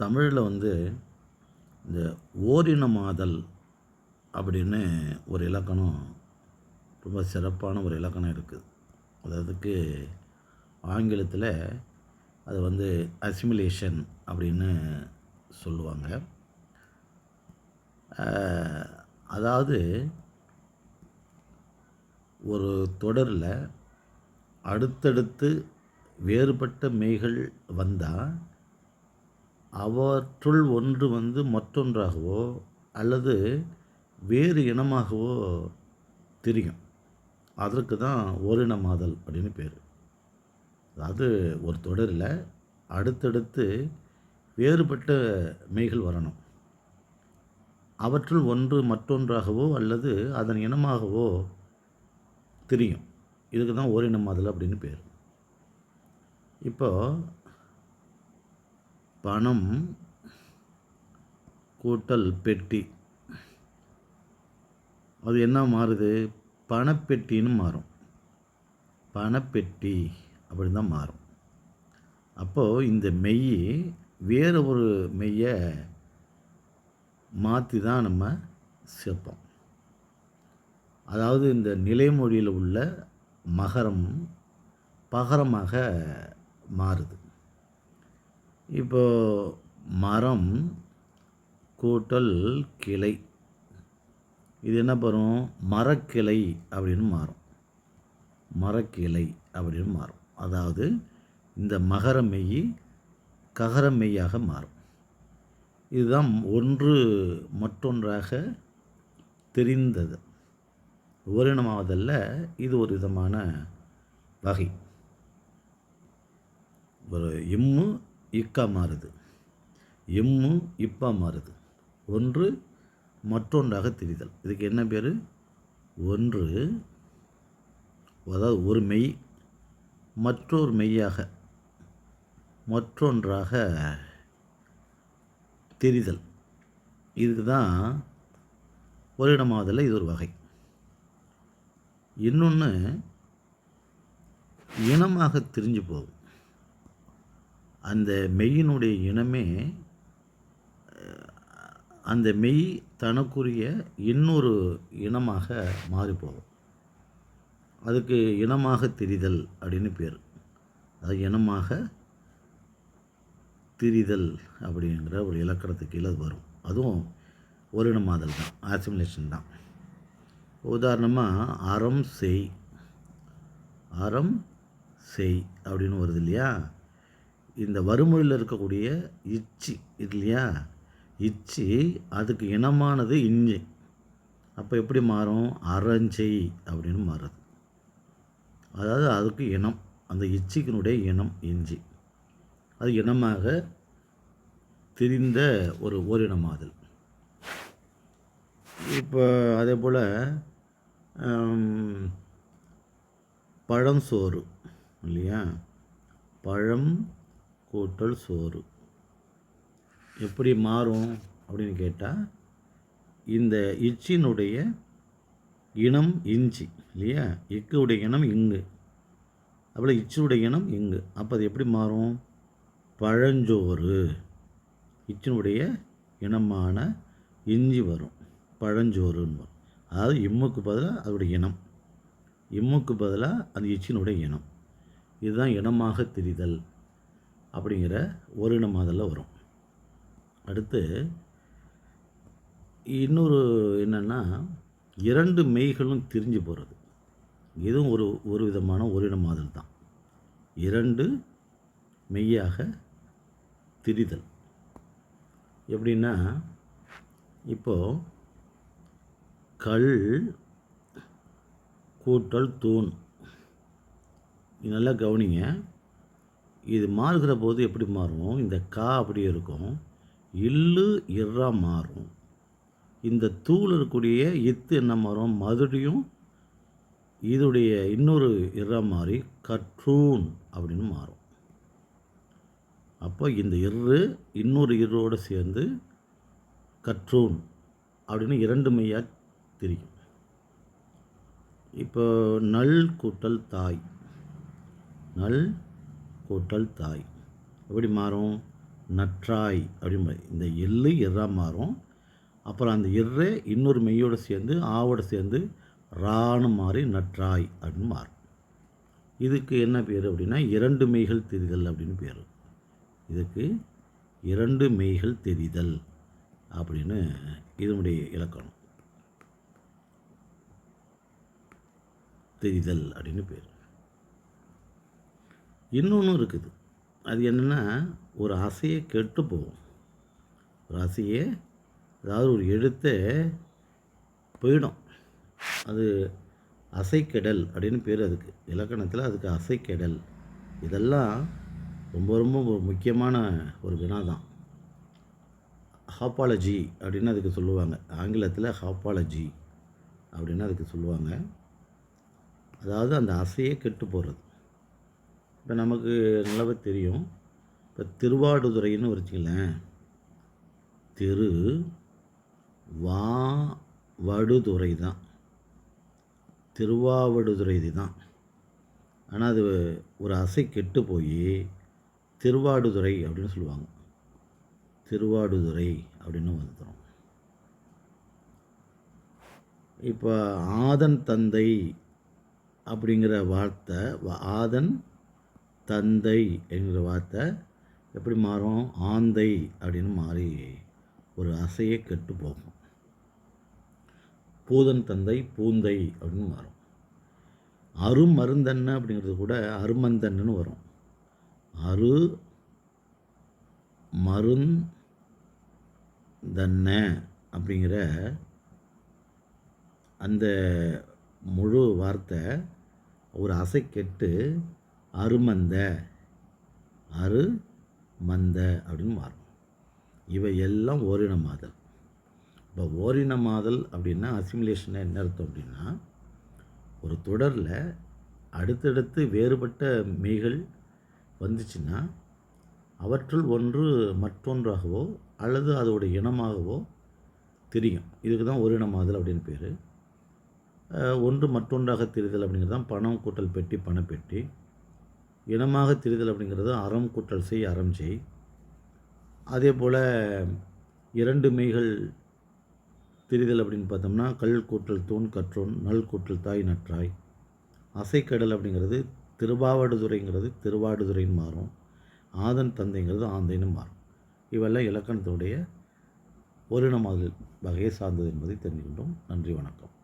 தமிழில் வந்து இந்த ஓரினமாதல் அப்படின்னு ஒரு இலக்கணம் ரொம்ப சிறப்பான ஒரு இலக்கணம் இருக்குது அதாவதுக்கு ஆங்கிலத்தில் அது வந்து அசிமிலேஷன் அப்படின்னு சொல்லுவாங்க. அதாவது ஒரு தொடரில் அடுத்தடுத்து வேறுபட்ட மெய்கள் வந்தால் அவற்றுள் ஒன்று வந்து மற்றொன்றாகவோ அல்லது வேறு இனமாகவோ தெரியும். அதற்கு தான் ஓரினமாதல் அப்படின்னு பேர். அதாவது ஒரு தொடரில் அடுத்தடுத்து வேறுபட்ட மெய்கள் வரணும். அவற்றுள் ஒன்று மற்றொன்றாகவோ அல்லது அதன் இனமாகவோ தெரியும். இதுக்கு தான் ஓரினமாதல் அப்படின்னு பேர். இப்போது பணம் கூட்டல் பெட்டி. அது என்ன மாறுது? பணப்பெட்டின்னு மாறும். பணப்பெட்டி அப்படி தான் மாறும். அப்போது இந்த மெய் வேறு ஒரு மெய்யை மாற்றி தான் நம்ம சேர்ப்போம். அதாவது இந்த நிலைமொழியில் உள்ள மகரம் பகரமாக மாறுது. இப்போ மரம் கூட்டல் கிளை. இது என்ன பண்ணும் மரக்கிளை அப்படின்னு மாறும். மரக்கிளை அப்படின்னு மாறும். அதாவது இந்த மகர மெய் ககர மெய்யாக மாறும். இதுதான் ஒன்று மற்றொன்றாக தெரிந்தது. ஓரினமாவதல்ல இது ஒரு விதமான வகை. ஒரு இம்மு இக்கா மாறுது. எம்மு இப்பா மாறுது. ஒன்று மற்றொன்றாக தெரிதல். இதுக்கு என்ன பேர்? ஒன்று அதாவது ஒரு மெய் மற்றொரு மெய்யாக மற்றொன்றாக தெரிதல். இதுக்கு தான் ஒரு இடமாவதில் இது ஒரு வகை. இன்னொன்று இனமாக திரிஞ்சு போகும். அந்த மெய்யினுடைய இனமே அந்த மெய் தனக்குரிய இன்னொரு இனமாக மாறிப்போகும். அதுக்கு இனமாக திரிதல் அப்படின்னு பேர். அது இனமாக திரிதல் அப்படிங்கிற ஒரு இலக்கணத்துக்கு கீழே அது வரும். அதுவும் ஓரினமாதல் தான் ஆசிமுலேஷன் தான். உதாரணமாக அறம் செய். அறம் செய் அப்படின்னு வருது இல்லையா? இந்த வறுமொழியில் இருக்கக்கூடிய இச்சி இல்லையா இச்சி அதுக்கு இனமானது இஞ்சி. அப்போ எப்படி மாறும்? அறஞ்செய் அப்படின்னு மாறுது. அதாவது அதுக்கு இனம் அந்த இச்சிக்கினுடைய இனம் இஞ்சி. அது இனமாக தெரிந்த ஒரு ஓரினமாதல். இப்போ அதே போல் பழம் சோறு இல்லையா? பழம் கூட்டல் சோறு. எப்படி மாறும் அப்படின்னு கேட்டால் இந்த இச்சினுடைய இனம் இஞ்சி இல்லையா? இக்குடைய இனம் இங்கு. அப்போ இச்சினுடைய இனம் இங்கு. அப்போ அது எப்படி மாறும்? பழஞ்சோறு. இச்சினுடைய இனமான இஞ்சி வரும். பழஞ்சோறுன்னு வரும். அதாவது இம்முக்கு பதிலாக அதோடைய இனம். இம்முக்கு பதிலாக அந்த இச்சினுடைய இனம். இதுதான் இனமாக தெரிதல். அப்படிங்கிற ஒரு மாதலில் வரும். அடுத்து இன்னொரு என்னென்னா இரண்டு மெய்களும் திரிஞ்சு போகிறது இதுவும் ஒரு ஒரு விதமான ஓரினமாதல் தான். இரண்டு மெய்யாக திரிதல். எப்படின்னா இப்போது கல் கூட்டல் தூண். நல்லா கவனிங்க. இது மாறுகிற போது எப்படி மாறும்? இந்த கா அப்படியே இருக்கும். இல்லு இறா மாறும். இந்த தூள் இருக்கக்கூடிய இத்து என்ன மாறும்? மறுபடியும் இதோடைய இன்னொரு இறா மாறி கற்றூன் அப்படின்னு மாறும். அப்போ இந்த இரு இன்னொரு இரோடு சேர்ந்து கற்றூன் அப்படின்னு இரண்டு மையாக தெரியும். இப்போ நல் கூட்டல் தாய். நல் கூட்டல் தாய். எப்படி மாறும்? நற்றாய் அப்படின்னு இந்த எள்ளு எறா மாறும். அப்புறம் அந்த எர்ரை இன்னொரு மெய்யோடு சேர்ந்து ஆவோடு சேர்ந்து ரான்னு மாறி நற்றாய் அப்படின்னு மாறும். இதுக்கு என்ன பேர் அப்படின்னா இரண்டு மெய்கள் தெரிதல் அப்படின்னு பேர். இதுக்கு இரண்டு மெய்கள் தெரிதல் அப்படின்னு இதனுடைய இலக்கணம். தெரிதல் அப்படின்னு பேர். இன்னொன்று இருக்குது. அது என்னென்னா ஒரு அசையை கெட்டு போகும். ஒரு ஆசையே அதாவது ஒரு எழுத்தை போயிடும். அது அசைக்கெடல் அப்படின்னு பேர் அதுக்கு. இலக்கணத்தில் அதுக்கு அசைக்கெடல். இதெல்லாம் ரொம்ப ரொம்ப ஒரு முக்கியமான ஒரு வினா தான். ஹாப்பாலஜி அப்படின்னு அதுக்கு சொல்லுவாங்க. ஆங்கிலத்தில் ஹாப்பாலஜி அப்படின்னு அதுக்கு சொல்லுவாங்க. அதாவது அந்த அசையே கெட்டு போகிறது இப்போ நமக்கு நல்லாவே தெரியும். இப்போ திருவாடுதுறைன்னு வச்சுக்கலேன் திரு வா வடுதுறை தான். திருவாவடுதுறை தான். ஆனால் அது ஒரு அசை கெட்டு போய் திருவாடுதுறை அப்படின்னு சொல்லுவாங்க. திருவாடுதுறை அப்படின்னு வந்துடும் இப்போ ஆதன் தந்தை அப்படிங்கிற வார்த்தை வ- ஆதன் தந்தை என்கிற வார்த்தை எப்படி மாறும்? ஆந்தை அப்படின்னு மாறி ஒரு அசையே கெட்டு போகும். பூதன் தந்தை பூந்தை அப்படின்னு மாறும். அருமருந்தன்னு அப்படிங்கிறது கூட அருமந்தன்னு வரும். அரு மருந்தன்ன அப்படிங்கிற அந்த முழு வார்த்தை ஒரு அசை கெட்டு அருமந்த. அரு மந்த அப்படின்னு மாறும். இவை எல்லாம் ஓரினமாதல் இப்போ ஓரினமாதல் அப்படின்னா அசிமுலேஷன் என்ன அர்த்தம் அப்படின்னா ஒரு தொடரில் அடுத்தடுத்து வேறுபட்ட மெய்கள் வந்துச்சுன்னா அவற்றுள் ஒன்று மற்றொன்றாகவோ அல்லது அதோட இனமாகவோ தெரியும். இதுக்கு தான் ஓரினமாதல் அப்படின்னு பேர். ஒன்று மற்றொன்றாக தெரிதல் அப்படிங்கிறது தான் பணம் கூட்டல் பெட்டி பணப்பெட்டி. இனமாக திரிதல் அப்படிங்கிறது அறம் கூட்டல் செய் அறம் செய். அதே போல் இரண்டு மெய்கள் திரிதல் அப்படின்னு பார்த்தோம்னா கல் கூட்டல் தூண் கற்றோன் நல் கூட்டல் தாய் நற்றாய். அசைக்கடல் அப்படிங்கிறது திருவாவடுதுறைங்கிறது திருவாடுதுறைன்னு மாறும். ஆதன் தந்தைங்கிறது ஆந்தைன்னு மாறும். இவெல்லாம் இலக்கணத்துடைய ஓரினமாதல் வகையை சார்ந்தது என்பதை தெரிந்து நன்றி வணக்கம்.